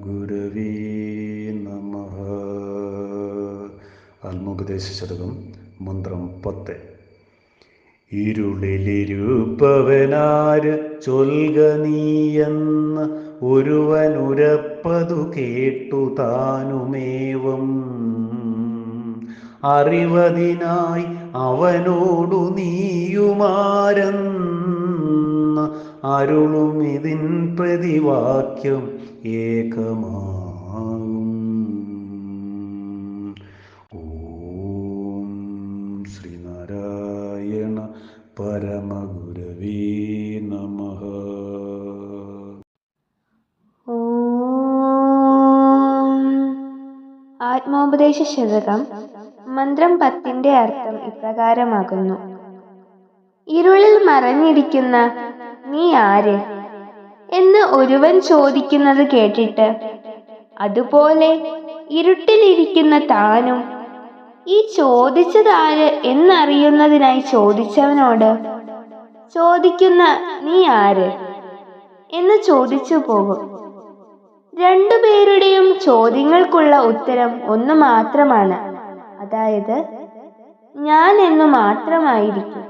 ഗുരവേ നമ. ആത്മോപദേശ ശതകം മന്ത്രം പത്ത്. ഇരുളിലിരുപ്പവനാര് ചൊൽക നീയെന്ന് ഒരുവനുരപ്പതു കേട്ടു താനുമേവം. അറിവതിനായി അവനോടു നീയുമാരെന്ന് അരുളും ഇതിൻ പ്രതിവാക്യം ഏകമാകും. ഓം ശ്രീനാരായണ പരമഗുരവേ നമ. ആത്മോപദേശ ശതകം മന്ത്രം പത്തിന്റെ അർത്ഥം ഇപ്രകാരമാകുന്നു. ഇരുളിൽ മറഞ്ഞിരിക്കുന്ന നീ ആര്? എന്ന് ഒരുവൻ ചോദിക്കുന്നത് കേട്ടിട്ട് അതുപോലെ ഇരുട്ടിലിരിക്കുന്ന താനും ഈ ചോദിച്ചതാര് എന്നറിയുന്നതിനായി ചോദിച്ചവനോട് ചോദിക്കുന്ന നീ ആര്? എന്ന് ചോദിച്ചു പോകും. രണ്ടുപേരുടെയും ചോദ്യങ്ങൾക്കുള്ള ഉത്തരം ഒന്ന് മാത്രമാണ്. അതായത് ഞാൻ എന്നു മാത്രമായിരിക്കും.